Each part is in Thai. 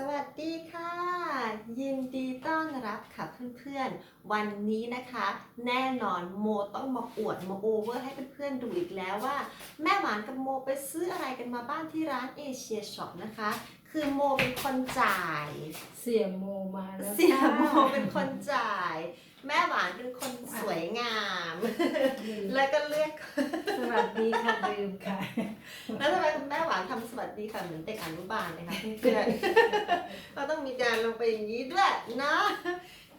สวัสดีค่ะ ยินดีต้อนรับค่ะเพื่อนๆ วันนี้นะคะ แน่นอนโมต้องมาอวดมาโอเวอร์ให้เพื่อนๆดูอีกแล้วว่า แม่หวานกับโมไปซื้ออะไรกันมาบ้างที่ร้านเอเชียช็อปนะคะ คือโมเป็นคนจ่าย เสียโมมาแล้วเสียค่ะโมเป็นคนจ่าย แม่หวานเป็นคนสวยงาม แล้วก็เลือก สวัสดีค่ะลืมค่ะ แล้วทำไมคุณแม่หวานทำสวัสดีค่ะเหมือนเด็กอนุบาลเลยคะเพื่อนๆเราต้องมีการลงไปอย่างนี้ด้วยนะ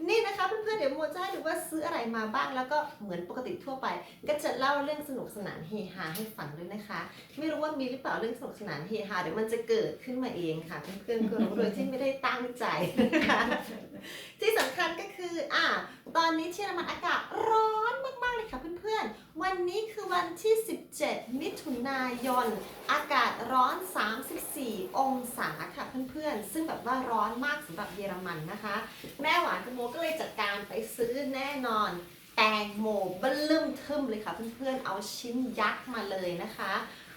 นี่นะคะเพื่อนๆเดี๋ยวโมจะให้ดูว่าซื้ออะไรมาบ้างแล้วก็เหมือนปกติทั่วไป ก็จะเล่าเรื่องสนุกสนานเฮฮาให้ฟังด้วยนะคะ ไม่รู้ว่ามีหรือเปล่าเรื่องสนุกสนานเฮฮาเดี๋ยวมันจะเกิดขึ้นมาเองค่ะ เพื่อนๆก็รู้โดยที่ไม่ได้ตั้งใจนะคะที่สำคัญก็คืออะตอนนี้ที่เยอรมันอากาศร้อนมากๆเลยค่ะเพื่อนๆวันนี้คือวันที่ 17 มิถุนายน อากาศร้อน 34 องศาค่ะเพื่อนๆซึ่งแบบว่าร้อนมากสำหรับเยอรมันนะคะ แม่หวานกับโมก็เลยจัดการไปซื้อแน่นอน แตงโมเบิ่มทึมเลยค่ะเพื่อนๆ เอาชิ้นยักษ์มาเลยนะคะ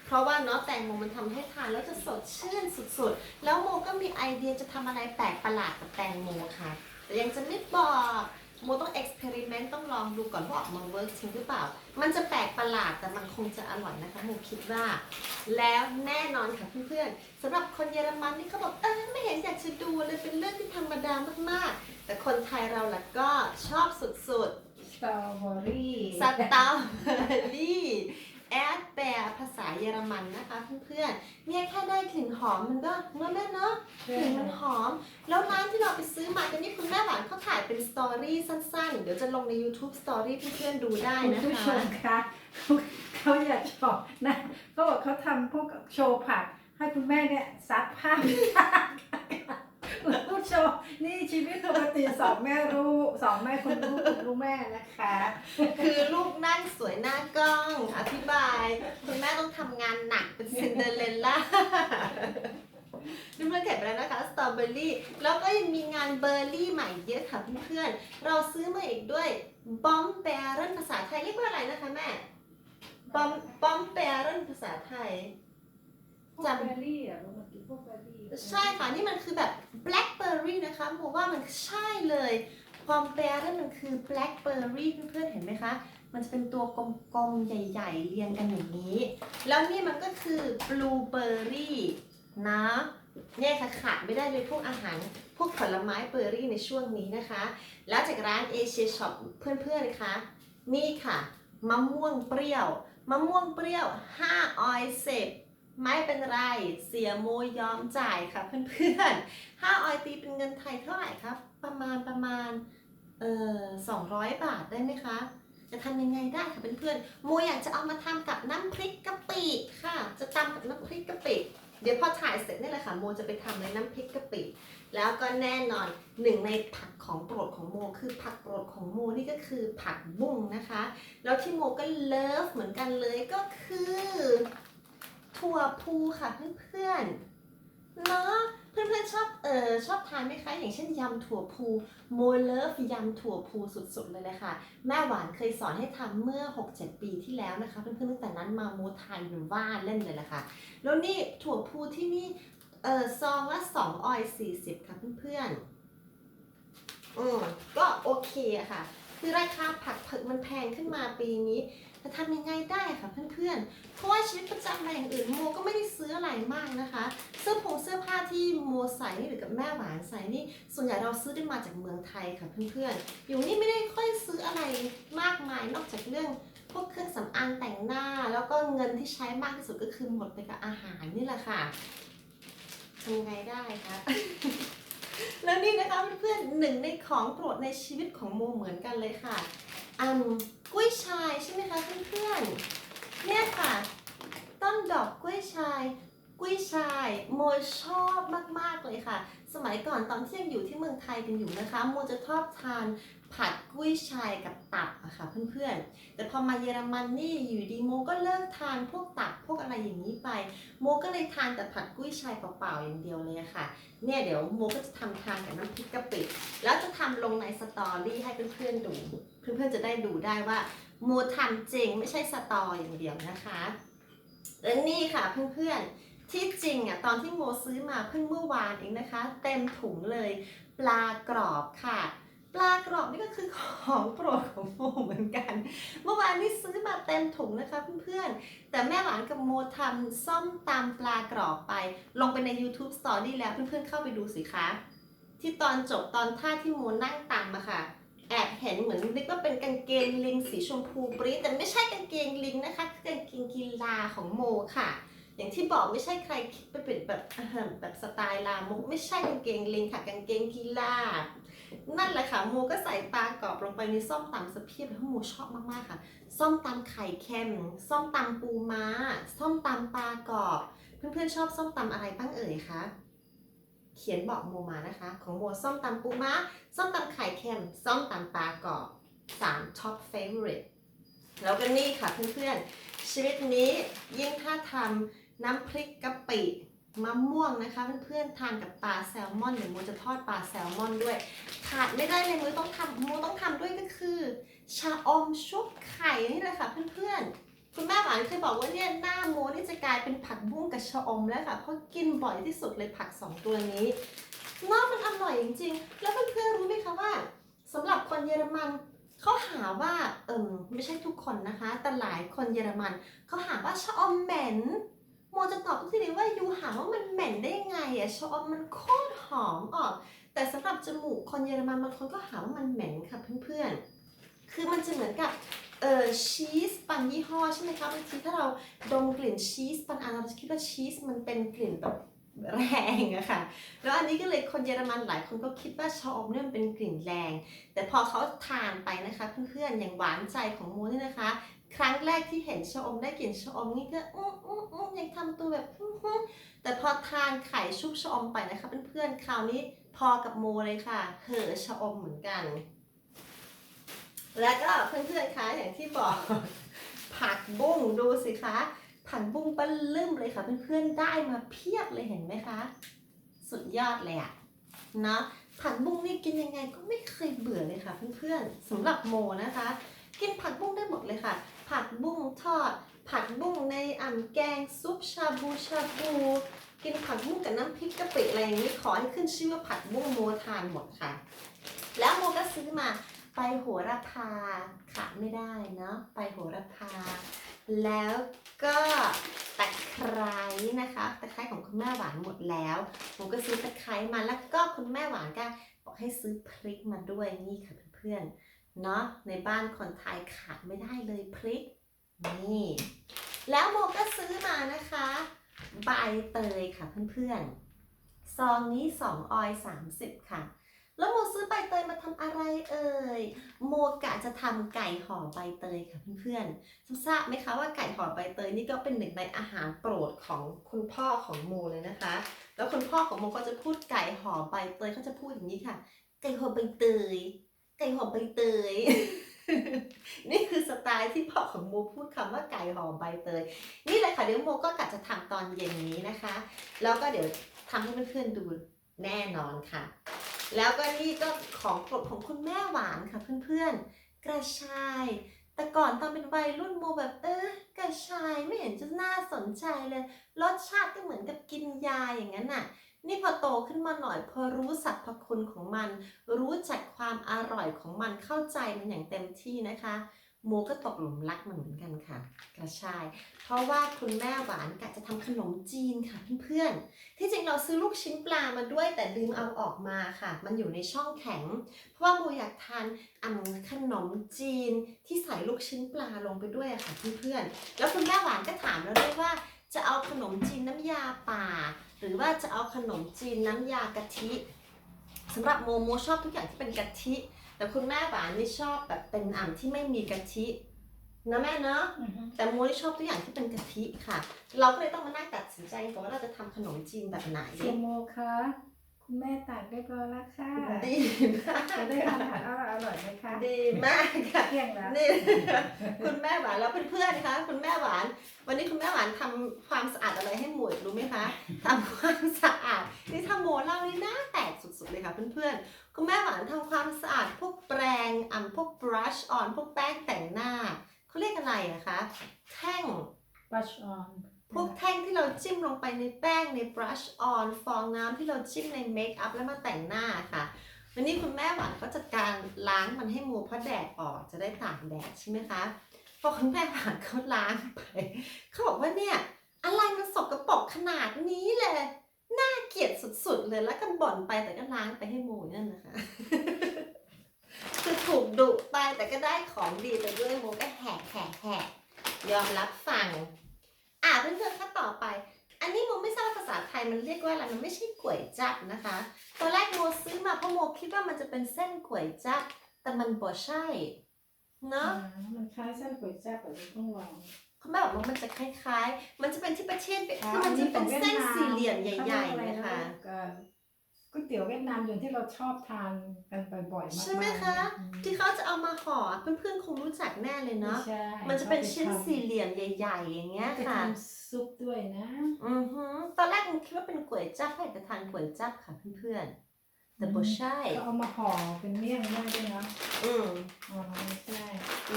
เพราะว่าเนาะแตงโมมันทำให้ทานแล้วจะสดชื่นสุดๆ แล้วโมก็มีไอเดียจะทำอะไรแปลกประหลาดกับแตงโมค่ะ แต่ยังจะไม่บอก โมต้องเอ็กซ์เพร์เมนต์ต้องลองดูก่อนว่าออกมาเวิร์กจริงหรือเปล่า มันจะแปลกประหลาดแต่มันคงจะอร่อยนะคะโมคิดว่า แล้วแน่นอนค่ะเพื่อนๆสำหรับคนเยอรมันนี่เขาบอกเออไม่เห็นอยากจะดูเลยเป็นเรื่องที่ธรรมดามากๆ แต่คนไทยเราล่ะก็ชอบสุดสตรอเบอรี่ๆสตอเบอรี่ แอดแปรภาษาเยอรมันนะคะเพื่อนๆเนี่ยแค่ได้กลิ่นหอมมันก็เมื่อแม่เนาะกลิ่นมันหอม แล้วร้านที่เราไปซื้อมากันนี่คุณแม่หวานเขาถ่ายเป็นสตอรี่สั้นๆ เดี๋ยวจะลงใน YouTube Story เพื่อนๆดูได้คุณนะผู้ชคะ มคะเขาเขาอยากชอบนะเขาบอกเขาทำพวกโชว์ผักให้คุณแม่เนี่ยซักผ้า คุณผู้ชมนี่ชีวิตปกติสองแม่ลูกสองแม่คุณลูกคุณลูกแม่นะคะ คือลูกนั่งสวยหน้ากล้อง อธิบาย คุณแม่ต้องทำงานหนักเป็นซินเดอเรลล่านี่มันเก็บไปแล้วนะคะสตรอเบอรี่แล้วก็ยังมีงานเบอร์รี่ใหม่เยอะค่ะเพื่อนๆเราซื้อมาอีกด้วยบอมแบรนภาษาไทยเรียกว่าอะไรนะคะแม่บอมบอมแบรนภาษาไทยพวกเบอร์รี่อะเรามากินพวกเบอร์รี่ ใช่ค่ะ นี่มันคือแบบ blackberry นะคะผมว่ามันใช่เลย ความแปลนั่นมันคือ blackberry เพื่อนๆเห็นไหมคะ มันจะเป็นตัวกลมๆ ใหญ่ๆ เรียงกันอย่างนี้ แล้วนี่มันก็คือ blueberry นะเนี่ยค่ะขาดไม่ได้เลยพวกอาหารพวกผลไม้เบอร์รี่ในช่วงนี้นะคะ แล้วจากร้านเอเชียช็อปเพื่อนๆนะคะนี่ค่ะ มะม่วงเปรี้ยว มะม่วงเปรี้ยว5ออยเซบ ไม่เป็นไร เสียโมยอมจ่ายค่ะเพื่อนๆ5ออยตีเป็นเงินไทยเท่าไหร่ครับ ประมาณประมาณเอ่อ200บาทได้ไหมคะ จะทำยังไงได้ค่ะเพื่อนๆโมอยากจะเอามาทำกับน้ำพริกกะปิค่ะ จะตำกับน้ำพริกกะปิเดี๋ยวพอถ่ายเสร็จนี่แหละค่ะโมจะไปทำในน้ำพริกกะปิ แล้วก็แน่นอนหนึ่งในผักของโปรดของโมคือผักโปรดของโมนี่ก็คือผักบุ้งนะคะ แล้วที่โมก็เลิฟเหมือนกันเลยก็คือ ถั่วพูค่ะเพื่อนๆเนาะเพื่อนๆชอบเออชอบทานไหมคะอย่างเช่นยำถั่วพูโมเลิฟยำถั่วพูสุดๆเลยเลยค่ะแม่หวานเคยสอนให้ทำเมื่อ 6-7 ปีที่แล้วนะคะ เพื่อนๆตั้งแต่นั้นมาโมทานเป็นว่าเล่นเลยแหละค่ะแล้วนี่ถั่วพูที่นี่เออซองละ2ออย40 ค่ะเพื่อนๆอืมก็โอเคอะค่ะ คือราคาผักเผือกมันแพงขึ้นมาปีนี้ จะทำยังไงได้ค่ะเพื่อนๆ เพราะว่าชีวิตประจำวันอย่างอื่นโมก็ไม่ได้ซื้ออะไรมากนะคะ เสื้อผงเสื้อผ้าที่โมใส่นี่หรือกับแม่หวานใส่นี่ ส่วนใหญ่เราซื้อได้มาจากเมืองไทยค่ะเพื่อนๆ อยู่นี่ไม่ได้ค่อยซื้ออะไรมากมายนอกจากเรื่องพวกเครื่องสำอางแต่งหน้า แล้วก็เงินที่ใช้มากที่สุดก็คือหมดไปกับอาหารนี่แหละค่ะทำไงได้คะแล้วนี่นะคะเพื่อนๆหนึ่งในของโปรดในชีวิตของโมเหมือนกันเลยค่ะ อันกุ้ยชายใช่ไหมคะเพื่อนๆเนี่ยค่ะต้นดอกกล้วยชาย กุ้ยชายโมชอบมากๆเลยค่ะ สมัยก่อนตอนที่ยังอยู่ที่เมืองไทยกันอยู่นะคะโมจะชอบทาน ผัดกุ้ยชายกับตับอะค่ะเพื่อนๆ แต่พอมาเยอรมันนี่อยู่ดีโมก็เลิกทานพวกตับพวกอะไรอย่างนี้ไป โมก็เลยทานแต่ผัดกุ้ยชายเปล่าๆอย่างเดียวเลยค่ะ เนี่ยเดี๋ยวโมก็จะทำทานกับน้ำพริกกะปิแล้วจะทำลงในสตอรี่ให้เพื่อนๆดู เพื่อนๆจะได้ดูได้ว่าโมทำจริงไม่ใช่สตออย่างเดียวนะคะและนี่ค่ะเพื่อนๆที่จริงอะตอนที่โมซื้อมาเพิ่งเมื่อวานเองนะคะ เต็มถุงเลย ปลากรอบค่ะ ปลากรอบนี่ก็คือของโปรดของโมเหมือนกัน เมื่อวานนี้ซื้อมาเต็มถุงนะคะเพื่อนๆ แต่แม่หวานกับโมทำส้มตำปลากรอบไป ลงไปใน YouTube Story แล้วเพื่อนๆเข้าไปดูสิคะ ที่ตอนจบตอนท่าที่โมนั่งตำอะค่ะ แอบเห็นเหมือนนึกว่าเป็นกางเกงลิงสีชมพูปรีแต่ไม่ใช่กางเกงลิงนะคะคือกางเกงกีฬาของโมค่ะอย่างที่บอกไม่ใช่ใครคิดไปเป็นแบบแบบสไตล์ลามกไม่ใช่กางเกงลิงค่ะกางเกงกีฬา นั่นแหละค่ะโมก็ใส่ปลากรอบลงไปในส้มตำสะเพียบแล้วโมชอบมากๆค่ะ ส้มตำไข่เค็ม ส้มตำปูม้า ส้มตำปลากรอบ เพื่อนๆชอบส้มตำอะไรบ้างเอ่ยคะ เขียนบอกโมมานะคะ ของโมส้มตำปูม้า ส้มตำไข่เค็ม ส้มตำปลากรอบสาม top favorite แล้วก็นี่ค่ะเพื่อนๆชีวิตนี้ยิ่งถ้าทำน้ำพริกกะปิ มะม่วงนะคะเพื่อนๆทานกับปลาแซลมอนเดี๋ยวโมจะทอดปลาแซลมอนด้วย ขาดไม่ได้เลยโมต้องทำโมต้องทำด้วยก็คือ ชาอมชุบไข่นี่แหละค่ะเพื่อนๆคุณแม่หวานเคยบอกว่าเนี่ยหน้าโมนี่จะกลายเป็นผักบุ้งกับชาอมแล้วค่ะเพราะกินบ่อยที่สุดเลยผักสองตัวนี้นอกมันอร่อยจริงๆ แล้วเพื่อนๆรู้ไหมคะว่าสำหรับคนเยอรมันเขาหาว่าเอิมไม่ใช่ทุกคนนะคะ แต่หลายคนเยอรมันเขาหาว่าชาอมเหม็น โมจะตอบทุกทีเลยว่ายูหาว่ามันเหม็นได้ยังไงอะชาอมมันโคตรหอมออกแต่สำหรับจมูกคนเยอรมันบางคนก็หาว่ามันเหม็นค่ะเพื่อนๆ คือมันจะเหมือนกับเออชีสบางยี่ห้อใช่ไหมคะบางทีถ้าเราดมกลิ่นชีสบางอันเราจะคิดว่าชีสมันเป็นกลิ่นแบบแรงอะค่ะ แล้วอันนี้ก็เลยคนเยอรมันหลายคนก็คิดว่าชาอมเนี่ยมันเป็นกลิ่นแรง แต่พอเขาทานไปนะคะเพื่อนๆ อย่างหวานใจของโมนี่นะคะ ครั้งแรกที่เห็นชาอมได้กลิ่นชาอมนี่ก็อื้ออื้ออื้อยังทำตัวแบบอื้ออื้อแต่พอทานไข่ชุบชาอมไปนะคะเพื่อนๆคราวนี้พอกับโมเลยค่ะ เหอชาอมเหมือนกัน แล้วก็เพื่อนๆคะอย่างที่บอก ผักบุ้งดูสิคะผักบุ้งปลาลืมเลยค่ะเพื่อนๆได้มาเพียบเลยเห็นไหมคะ สุดยอดเลยอะเนาะผักบุ้งนี่กินยังไงก็ไม่เคยเบื่อเลยค่ะเพื่อนๆสำหรับโมนะคะ กินผักบุ้งได้หมดเลยค่ะ ผักบุ้งทอด ผักบุ้งในอ่ำแกงซุปชาบูชาบูกินผักบุ้งกับน้ำพริกกะปิอะไรอย่างนี้ขอให้ขึ้นชื่อว่าผักบุ้งโมทานหมดค่ะ แล้วโมก็ซื้อมาไปโหระพาขาดไม่ได้เนาะไปโหระพา แล้วก็ตะไคร้นะคะตะไคร้ของคุณแม่หวานหมดแล้วโมก็ซื้อตะไคร้มาแล้วก็คุณแม่หวานก็บอกให้ซื้อพริกมาด้วยนี่ค่ะเพื่อนๆ เนาะในบ้านคนไทยขาดไม่ได้เลยพริก นี่ แล้วโมก็ซื้อมานะคะ ใบเตยค่ะเพื่อนๆ ซองนี้ 2 ออย 30 ค่ะ แล้วโมซื้อใบเตยมาทำอะไรเอ่ย โมกะจะทำไก่ห่อใบเตยค่ะเพื่อนๆทราบไหมคะว่าไก่ห่อใบเตยนี่ก็เป็นหนึ่งในอาหารโปรดของคุณพ่อของโมเลยนะคะ แล้วคุณพ่อของโมก็จะพูดไก่ห่อใบเตยเขาจะพูดอย่างนี้ค่ะ ไก่ห่อใบเตย ไก่ห่อใบเตย นี่คือสไตล์ที่พ่อของโมพูดคำว่าไก่ห่อใบเตย นี่เลยค่ะเดี๋ยวโมก็กะจะทำตอนเย็นนี้นะคะ แล้วก็เดี๋ยวทำให้เพื่อนๆดูแน่นอนค่ะ แล้วก็นี่ก็ของโปรดของคุณแม่หวานค่ะเพื่อนๆ กระชาย แต่ก่อนตอนเป็นวัยรุ่นโมแบบเออกระชายไม่เห็นจะน่าสนใจเลย รสชาติก็เหมือนกับกินยาอย่างนั้นน่ะ นี่พอโตขึ้นมาหน่อยพอรู้สรรพคุณของมัน รู้จักความอร่อยของมันเข้าใจมันอย่างเต็มที่นะคะโมก็ตกหลุมรักมันเหมือนกันค่ะ กระชาย เพราะว่าคุณแม่หวานกะจะทำขนมจีนค่ะเพื่อนๆ ที่จริงเราซื้อลูกชิ้นปลามาด้วยแต่ลืมเอาออกมาค่ะ มันอยู่ในช่องแข็ง เพราะว่าโมอยากทานอ่ำขนมจีนที่ใส่ลูกชิ้นปลาลงไปด้วยค่ะเพื่อนๆ แล้วคุณแม่หวานก็ถามเราด้วยว่า จะเอาขนมจีนน้ำยาป่า หรือว่าจะเอาขนมจีนน้ำยากะทิสำหรับโมโมชอบทุกอย่างที่เป็นกะทิ แต่คุณแม่หวานนี่ชอบแบบเป็นอ่ำที่ไม่มีกะทินะแม่เนาะแต่โมนี่ชอบทุกอย่างที่เป็นกะทิค่ะ เราก็เลยต้องมานั่งตัดสินใจกันว่าเราจะทำขนมจีนแบบไหน เสียโมคะ คุณแม่ตักเรียบร้อยแล้วค่ะดีมากจะได้อาหารอร่อยอร่อยไหมคะดีมากค่ะเที่ยงแล้วนี่คุณแม่หวานแล้วเพื่อนๆคะคุณแม่หวาน วันนี้คุณแม่หวานทำความสะอาดอะไรให้หมวยรู้ไหมคะทำความสะอาดนี่ถ้าโมเล่านี่หน้าแตกสุดๆเลยค่ะเพื่อนๆคุณแม่หวานทำความสะอาดพวกแปรงอ่ำพวก brush on พวกแป้งแต่งหน้าเขาเรียกอะไรอะคะแท่ง brush on พวกแท่งที่เราจิ้มลงไปในแป้งใน brush on ฟองน้ำที่เราจิ้มในเมคอัพแล้วมาแต่งหน้าค่ะ วันนี้คุณแม่หวานเขาจัดการล้างมันให้มูเพราะแดดออกจะได้ตากแดดใช่ไหมคะพอคุณแม่หวานเขาล้างไปเขาบอกว่าเนี่ยอะไรมันสกรปรกขนาดนี้เลยน่าเกลียดสุดๆเลยแล้วก็บ่นไปแต่ก็ล้างไปให้มูนั่นนะคะคือถูกดุไปแต่ก็ได้ของดีไปด้วยโมก็แหกแหกแหกยอมรับฟัง อะเพื่อนๆคะต่อไป อันนี้โมไม่ทราบว่าภาษาไทยมันเรียกว่าอะไร มันไม่ใช่ก๋วยจับนะคะ ตอนแรกโมซื้อมาเพราะโมคิดว่ามันจะเป็นเส้นก๋วยจับแต่มันบ่ใช่ เนาะ มันคล้ายเส้นก๋วยจั๊บแบบนี้ต้องลองเขาแม่บอกว่ามันจะคล้ายๆ มันจะเป็นที่ประเทศเป็นอ๋อที่มันจะเป็นอัเส้นวียดามสี่เหลี่ยมใหญ่เขาเรียกอๆไรนะคะเอ่อ ก๋วยเตี๋ยวเวียดนามอย่างที่เราชอบทานกันบ่อยๆมากๆใช่ไหมคะอืมที่เขาจะเอามาห่อเพื่อนๆคงรู้จักแน่เลยเนาะ ใช่มันจะเป็นขาไชิ้นทำสี่เหลี่ยมใหญ่ ๆ อย่างเงี้ยไปค่ะ ทำซุปด้วยนะ อือฮึตอนแรกผมคิดว่าเป็นก๋วยจั๊บให้แต่ทานก๋วยจั๊บค่ะเพื่อนๆ แต่บ่ใช่ ก็เอามาห่อเป็นเมี่ยงได้ด้วยนะอืมอ๋อไม่ใช่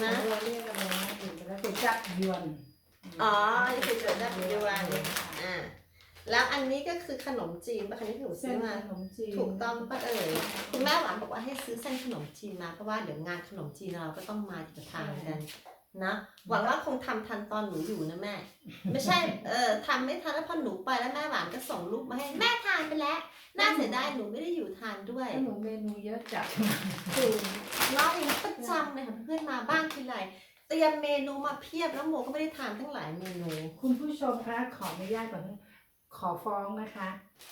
นะ เราเรียกอะไรนะอยู่ไปแล้วก๋วยจั๊บยวนอ๋อนี่คือก๋วยจั๊บยวน อ่า แล้วอันนี้ก็คือขนมจีนปะคะนี่ที่หนูเส้ซื้นอมา ขนมจีนถูกต้องปะเอ่ยคุณแม่หวานบอกว่าให้ซื้อเส้นขนมจีนมาเพราะว่าเดี๋ยวงานขนมจีนเราก็ต้องมาจะทานกันนะหวังว่าคงทำทันตอนหนูอยู่นะแม่ ไม่ใช่เออทำไม่ทันแล้วพอหนูไปแล้วแม่หวานก็ส่งรูปมาให้แม่ทานไปแล้วน่าเสียดายหนูไม่ได้อยู่ทานด้วยขนมเมนูเยอะจัดจริงเล่าอย่างนี้ประจำเลยค่ะเพื่อนมาบ้านทีไรเตรียมเมนูมาเพียบแล้วโมก็ไม่ได้ทานทั้งหลายเมนู คุณผู้ชมคะขออนุญาตก่อนนะ ขอฟ้องนะคะ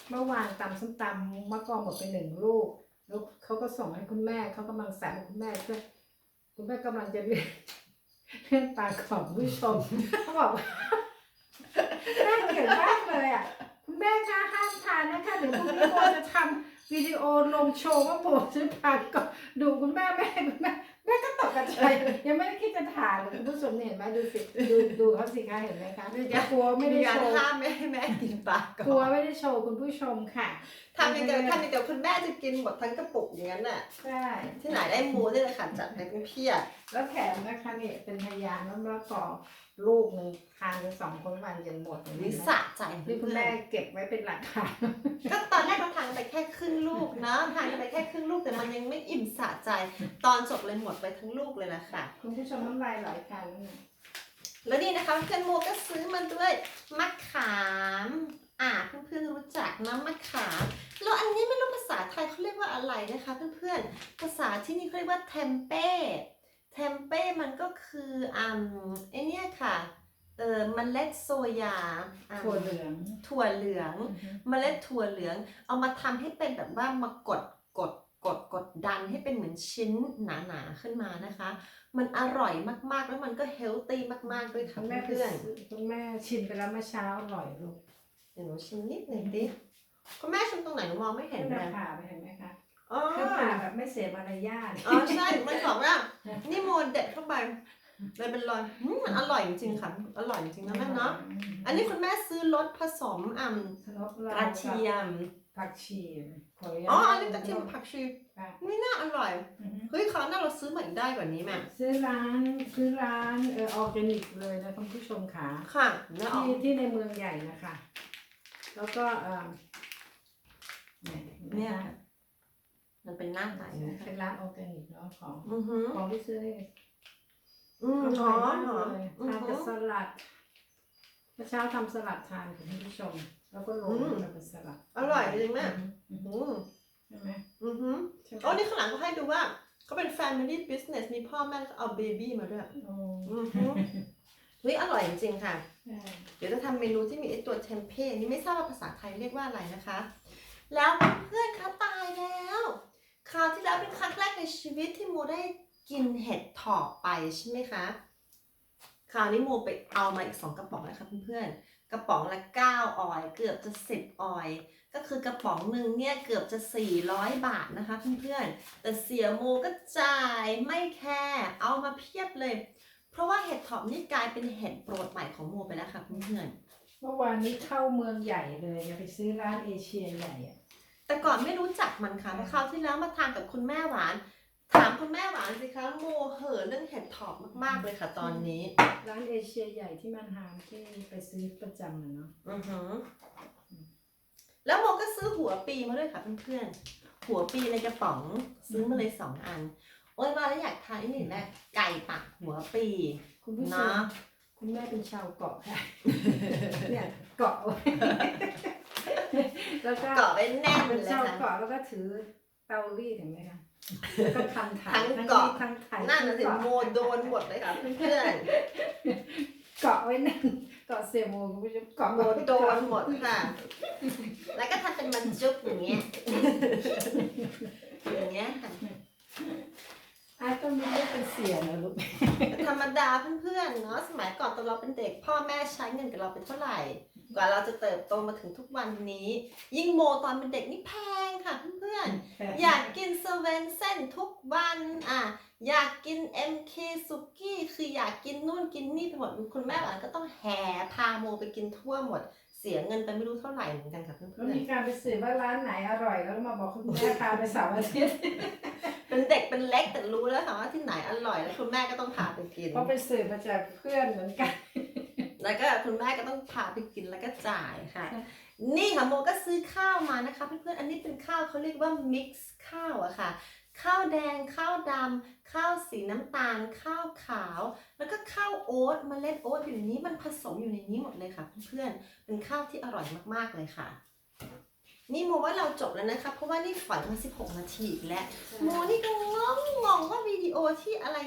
เมื่อวานตำส้มตำมะกอหมดไปหนึ่งลูกแล้วเขาก็ส่งให้คุณแม่เขากำลังใส่ให้คุณแม่เพื่อคุณแม่กำลังจะเรียนเรื่องปากของผู้ชมเขาบอกว่าน่าเกลียดมากเลยอะคุณแม่คะห้ามทานนะคะเดี๋ยวพรุ่งนี้โมจะทำวิดีโอลงโชว์ว่าโมซื้อผักก่อนดูคุณแม่แม่คุณแม่ แม่ก็ตกกระจายยังไม่ได้คิดจะทานเลยคุณผู้ชมเนี่ยเห็นไหมดูสิดูดูเขาสิคะเห็นไหมคะมีการกลัวไม่ได้มีการโชว์ห้ามไม่ให้แม่กินปลากกก่ลัวอนไม่ได้โชว์คุณผู้ชมค่ะทำอย่างเดียวทำอย่างเดียวคุณแม่จะกินหมดทั้งกระปุกอย่างนั้นน่ะใช่ที่ไหนได้หมูได้เลยค่ะจัดให้เป็นเพียบแล้วแถมนะคะเนี่ยเป็นพยานแล้วมะละกอลูกหนึ่งทานกันสองคนวันเย็นหมดเลยวินะสะใจนี่คุณแม่เก็บไว้เป็นหลักฐานก็ตอนแรกเราทานไป แค่ครึ่งลูกนะทานไปแค่ครึ่งลูกแต่มันยังไม่อิ่มสะใจ ตอนจบเลยหมดไปทั้งลูกเลยล่ะค่ะ คุณผู้ชมน้ำลายไหลกัน แล้วนี่นะคะเพื่อนโมก็ซื้อมาด้วยมะขามอ่าเพื่อนๆรู้จักนะมะขามแล้วอันนี้ไม่รู้ภาษาไทยเขาเรียกว่าอะไรนะคะ เพื่อนๆภาษาที่นี่เขาเรียกว่าเทมเป้เทมเป้มันก็คืออ่าไอเนี่ยค่ะ เออเมล็ดโซยาอ่าถั่วเหลือง ถั่วเหลือง เมล็ดถั่วเหลือง เอามาทำให้เป็นแบบว่ามากดกดกดกดดันให้เป็นเหมือนชิ้นหนาๆขึ้นมานะคะ มันอร่อยมากๆแล้วมันก็เฮลตี้มากๆด้วยค่ะคุณแม่เพื่อนคุณแม่ชิมไปแล้วเมื่อเช้าอร่อยลูกๆเดี๋ยวหนูชิมนิดหนึ่งดิคุณแม่ชิมตรงไหนหนูมองไม่เห็นขึ้นเลรายคาไปเห็นไหมคะอ๋อขึ้นราแบบไม่เสียมารยาทอ๋อใช่มันบอกว่านี่โมเด็ดเข้าไป เลยเป็นรอยอืมมันอร่อยจริงๆค่ะ อร่อยจริงๆนะแม่เนาะ อันนี้คุณแม่ซื้อรสผสมอ่ำสนบกระเทียม ผักชีขออนุญาตอ๋อ อันนี้กระเทียมผักชีค่ะไม่น่าอร่อย อือฮึเฮ้ยคราวหน้าเราซื้อมาอีกได้กว่านี้แม่ซื้อร้านซื้อร้านเออออร์แกนิกเลยนะคุณผู้ชมค่ะค่ะเนื้อออกที่ที่ในเมืองใหญ่นะคะ แล้วก็เออเนี่ยเนี่ยมันเป็นหน้าตาอย่างนี้ค่ะเป็นร้านออร์แกนิกเนาะของอือหือของที่ซื้อนี่ อืมอหร่ออยมหอมากมเลยอือทานหืกับอสลัดเมื่อเช้าทำสลัดทานคุณผู้ชม แล้วก็โรยอืมแบบเป็นสลัด อร่อยจริงแม่อืออืฮึมใช่ไหมอือหือใช่ไหมอ๋อนี่ข้างหลังก็ให้ดูว่าเขาเป็น family business มีพ่อแม่เอาเบบี้มาด้วยโอ้อือหือเฮ้ยอร่อยจริงๆค่ะใช่เดี๋ยวจะทำเมนูที่มีไอตัวเทมเป้นี่ไม่ทราบว่าภาษาไทยเรียกว่าอะไรนะคะ แล้วเพื่อนๆคะตายแล้ว คราวที่แล้วเป็นครั้งแรกในชีวิตที่โมได้ กินเห็ดถอบไปใช่ไหมคะ คราวนี้โมไปเอามาอีก 2 กระป๋องนะคะเพื่อนๆ กระป๋องละ 9 ออยล์เกือบจะ 10 ออยล์ก็คือกระป๋องหนึ่งเนี่ยเกือบจะ 400 บาทนะคะเพื่อนๆ แต่เสียโมก็จ่ายไม่แคร์เอามาเพียบเลย เพราะว่าเห็ดถอบนี่กลายเป็นเห็ดโปรดใหม่ของโมไปแล้วค่ะเพื่อนเมื่อวานนี้เข้าเมืองใหญ่เลยอย่าไปซื้อร้านเอเชียใหญ่อะๆแต่ก่อนไม่รู้จักมันค่ะเพราะคราวที่แล้วมาทานกับคุณแม่หวาน ถามคุณแม่หวานสิคะโมเห่อะเรื่องเห็ดถอบมากๆเลยค่ะตอนนี้ ร้านเอเชียใหญ่ที่มันฮามที่ไปซื้อประจำอะเนาะอือหือ แล้วโมก็ซื้อหัวปีมาด้วยค่ะเพื่อนๆ หัวปีในกระป๋องซื้อมาเลยสองอัน โอ้ยมาแล้วอยากทานนี่หนึ่งแรกไก่ปักหัวปีคุณผู้ชนะมคุณแม่เป็นชาวเกาะค่ะเนี่ยเกาะไว้แล้วก็เกาะไว้แน่นเลเป็นยชาวค่ะ เกาะแล้วก็ถือเตารีดเห็นไหมคะแล้ว ก็ทำถ่ายทั้งเกาะรีดทั้งถ่ายนั่นน่ะสิทั้งโมเกาะโดนหมดเลยค่ะเพื่อนเกาะไว้นั่นเกาะเสียโมคุณผู้ชมเกาะๆโมโดนหมดค่ะ แล้วก็ทำเป็นมันจุ๊บอย่างเงี้ยอย่างเงี้ยค่ะอาร์ตต้องมีเรียกเป็นเสียนะลูกธรรมดาเพื่อนๆเนาะสมัยก่อนตอนเราเป็นเด็ก พ่อแม่ใช้เงินกับเราเป็นเท่าไหร่ กว่าเราจะเติบโตมาถึงทุกวันนี้ ยิ่งโมตอนเป็นเด็กนี่แพงค่ะเพื่อนๆ อยากกิน เซเว่นเส้นทุกวันอะอยากกิน MK สุกี้คืออยากกินนู่นกินนี่ไปหมดคุณแม่หวานก็ต้องแห่พาโมไปกินทั่วหมด เสียเงินไปไม่รู้เท่าไหร่เหมือนกันค่ะเพื่ก็อนมีการไปสืบว่าร้านไหนอร่อยแล้วก็มาบอกคุณแม่พาไปเสาร์อาทิตย์ๆเป็นเด็กเป็นเล็กแต่รู้แล้วค่ะว่าที่ไหนอร่อยแล้วคุณแม่ก็ต้องพาไปกิน เพราะไปสืบมาจากเพื่อนเหมือนกัน แล้วก็คุณแม่ก็ต้องพาไปกินแล้วก็จ่ายค่ะ นี่ค่ะโมก็ซื้อข้าวมานะคะเพื่อนๆอันนี้เป็นข้าวเขาเรียกว่ามิกซ์ข้าวอะค่ะ ข้าวแดงข้าวดำข้าวสีน้ำตาล ข้าวขาว แล้วก็ข้าวโอ๊ตเมล็ดโอ๊ตอยู่ในนี้มันผสมอยู่ในนี้หมดเลยค่ะเพื่อนๆเป็นข้าวที่อร่อยมากๆเลยค่ะ นี่โมว่าเราจบแล้วนะคะ เพราะว่านี่ฝอยมา16 นาทีอีกแล้วโมนี่ก็งงงงว่าวิดีโอที่อะไร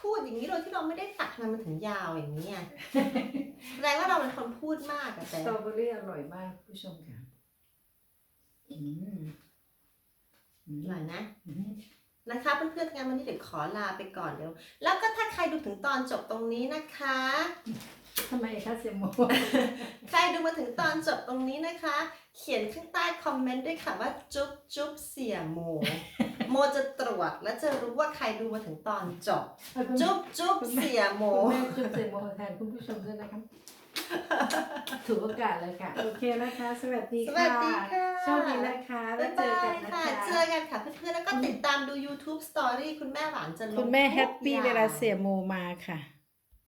พูดอย่างนี้โดยที่เราไม่ได้ตัดทำไมมันถึงยาวอย่างนี้อะแสดงว่าเราเป็นคนพูดมากอะสแต่ตรอเบอรี่อร่อยมากผู้ชมค่ะ อืมอืมอร่อยนะ อืม นะคะเพื่อนๆงานวันนี้เดี๋ยวขอลาไปก่อนเดี๋ยวแล้วก็ถ้าใครดูถึงตอนจบตรงนี้นะคะ ทำไมคะเสียโมใครดูมาถึงตอนจบตรงนี้นะคะ เขียนข้างใต้คอมเมนต์ด้วยค่ะว่าจุ๊บจุ๊บเสียโม โมจะตรวจและจะรู้ว่าใครดูมาถึงตอนจบ จุ๊บจุ๊บเสียโมคุณแม่จุ๊บเสียโมแทนคุณผู้ชมด้วยนะครับถือโอกาสเลยค่ะ โอเคนะคะ สวัสดีสค่ะวัสดีค่ะโชคดีนะคะแล้บ๊าวยเจบาอยกันนะค่ะคะเจอกันค่ะเพื่อนๆแล้วก็ติดตามดู YouTube Story คุณแม่หวานจะลงคุณแม่ทุกแฮปปี้อย่างเวลาเสียโมมาค่ะ